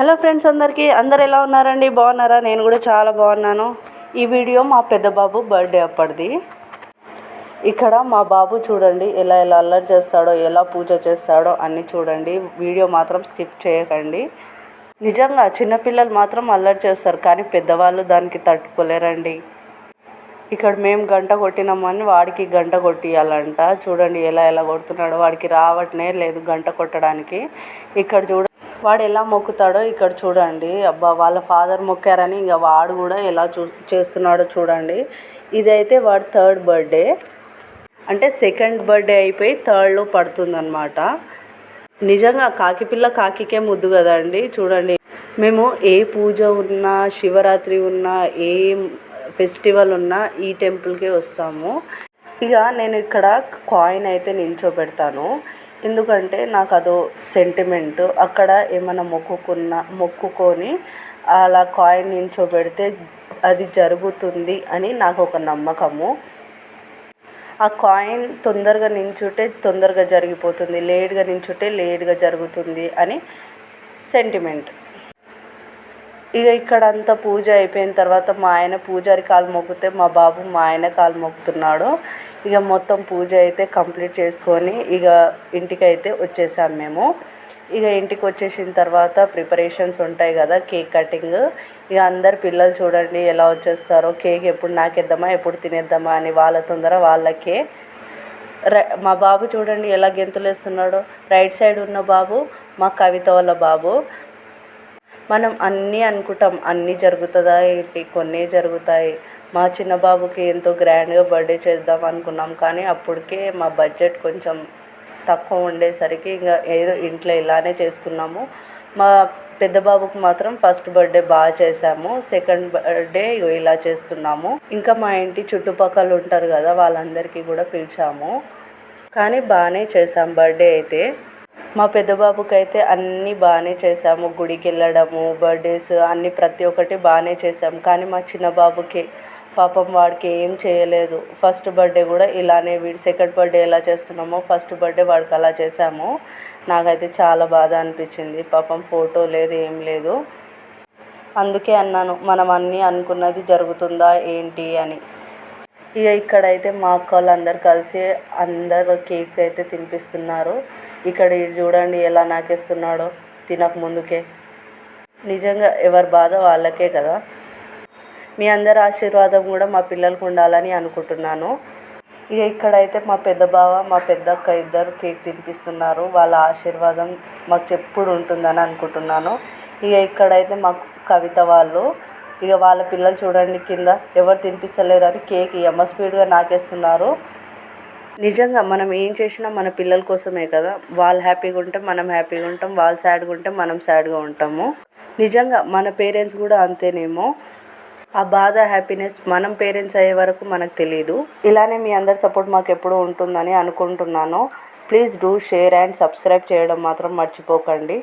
Hello friends అందరికీ అందరు ఎలా ఉన్నారండి? బాగున్నారా? నేను కూడా చాలా బాగున్నాను. ఈ వీడియో మా పెద్ద బాబు బర్త్డే అప్పటిది. ఇక్కడ మా బాబు చూడండి ఎలా ఎలా అల్లరి చేస్తాడో ఎలా పూజ చేస్తాడో అన్నీ చూడండి. వీడియో మాత్రం స్కిప్ చేయకండి. నిజంగా చిన్నపిల్లలు మాత్రం అల్లరి చేస్తారు కానీ పెద్దవాళ్ళు దానికి తట్టుకోలేరండి. ఇక్కడ మేము గంట కొట్టినామని వాడికి గంట కొట్టియాలంట. చూడండి ఎలా ఎలా కొడుతున్నాడో. వాడికి రావట్నే లేదు గంట కొట్టడానికి. ఇక్కడ చూడ వాడు ఎలా మొక్కుతాడో ఇక్కడ చూడండి. అబ్బా వాళ్ళ ఫాదర్ మొక్కారని ఇంక వాడు కూడా ఎలా చూ చేస్తున్నాడో చూడండి. ఇదైతే వాడు థర్డ్ బర్త్డే. అంటే సెకండ్ బర్త్డే అయిపోయి థర్డ్లో పడుతుందన్నమాట. నిజంగా కాకి పిల్ల కాకికే ముద్దు కదండి. చూడండి. మేము ఏ పూజ ఉన్నా శివరాత్రి ఉన్నా ఏ ఫెస్టివల్ ఉన్నా ఈ టెంపుల్కే వస్తాము. ఇక నేను ఇక్కడ కాయిన్ అయితే నించోబెడతాను ఎందుకంటే నాకు అదో సెంటిమెంట్ అక్కడ ఏమైనా మొక్కుకున్న మొక్కుకొని అలా కాయిన్ నించోబెడితే అది జరుగుతుంది అని నాకు ఒక నమ్మకము. ఆ కాయిన్ తొందరగా నించుంటే తొందరగా జరిగిపోతుంది లేట్గా నించుంటే లేట్గా జరుగుతుంది అని సెంటిమెంట్ ఇక ఇక్కడ అంతా పూజ అయిపోయిన తర్వాత మా ఆయన పూజారి కాలు మొక్కితే మా బాబు మా ఆయన కాలు మొక్కుతున్నాడు. ఇక మొత్తం పూజ అయితే కంప్లీట్ చేసుకొని ఇక ఇంటికి అయితే వచ్చేసాం మేము. ఇక ఇంటికి వచ్చేసిన తర్వాత ప్రిపరేషన్స్ ఉంటాయి కదా కేక్ కటింగ్. ఇక అందరు పిల్లలు చూడండి ఎలా వచ్చేస్తారో కేక్ ఎప్పుడు నాకేద్దామా ఎప్పుడు తినేద్దామా అని వాళ్ళ తొందర వాళ్ళకే. మా బాబు చూడండి ఎలా గెంతులు వేస్తున్నాడో రైట్ సైడ్ ఉన్న బాబు మా కవిత వాళ్ళ బాబు. మనం అన్నీ అనుకుంటాం అన్నీ జరుగుతుందా ఏంటి? కొన్ని జరుగుతాయి. మా చిన్న బాబుకి ఎంతో గ్రాండ్గా బర్త్డే చేద్దాం అనుకున్నాం కానీ అప్పటికే మా బడ్జెట్ కొంచెం తక్కువ ఉండేసరికి ఇంకా ఏదో ఇంట్లో ఇలానే చేసుకున్నాము. మా పెద్ద బాబుకి మాత్రం ఫస్ట్ బర్త్డే బాగా చేసాము సెకండ్ బర్త్డే ఇలా చేస్తున్నాము. ఇంకా మా ఇంటి చుట్టుపక్కల ఉంటారు కదా వాళ్ళందరికీ కూడా పిలిచాము. కానీ బాగానే చేసాం బర్త్డే అయితే. మా పెద్ద బాబుకి అయితే అన్నీ బాగానే చేసాము గుడికి వెళ్ళడము బర్త్డేస్ అన్నీ ప్రతి ఒక్కటి బాగానే చేసాము కానీ మా చిన్న బాబుకి పాపం వాడికి ఏం చేయలేదు. ఫస్ట్ బర్త్డే కూడా ఇలానే వీడి సెకండ్ బర్త్డే ఎలా చేస్తున్నామో ఫస్ట్ బర్త్డే వాడికి అలా చేసాము నాకైతే చాలా బాధ అనిపించింది. పాపం ఫోటో లేదు ఏం లేదు. అందుకే అన్నాను మనం అన్నీ అనుకున్నది జరుగుతుందా ఏంటి అని. ఇక ఇక్కడైతే మా అక్క వాళ్ళందరూ కలిసి అందరూ కేక్ అయితే తినిపిస్తున్నారు. ఇక్కడ ఇది చూడండి ఎలా నాకేస్తున్నాడో తినక ముందుకే. నిజంగా ఎవరి బాధ వాళ్ళకే కదా. మీ అందరి ఆశీర్వాదం కూడా మా పిల్లలకు ఉండాలని అనుకుంటున్నాను. ఇక ఇక్కడైతే మా పెద్ద బావ మా పెద్ద అక్క ఇద్దరు కేక్ తినిపిస్తున్నారు. వాళ్ళ ఆశీర్వాదం మాకు ఎప్పుడు ఉంటుందని అనుకుంటున్నాను. ఇక ఇక్కడైతే మా కవిత వాళ్ళు ఇక వాళ్ళ పిల్లలు చూడండి కింద ఎవరు తినిపిస్తలేరు అని కేక్ ఎమ్మ స్పీడ్గా నాకేస్తున్నారు. నిజంగా మనం ఏం చేసినా మన పిల్లల కోసమే కదా. వాళ్ళు హ్యాపీగా ఉంటే మనం హ్యాపీగా ఉంటాం. వాళ్ళు సాడ్గా ఉంటే మనం సాడ్గా ఉంటాము. నిజంగా మన పేరెంట్స్ కూడా అంతేనేమో. ఆ బాధ హ్యాపీనెస్ మనం పేరెంట్స్ అయ్యే వరకు మనకు తెలియదు ఇలానే మీ అందరి సపోర్ట్ మాకు ఎప్పుడూ ఉంటుందని అనుకుంటున్నాను. Please do share and subscribe చేయడం మాత్రం మర్చిపోకండి.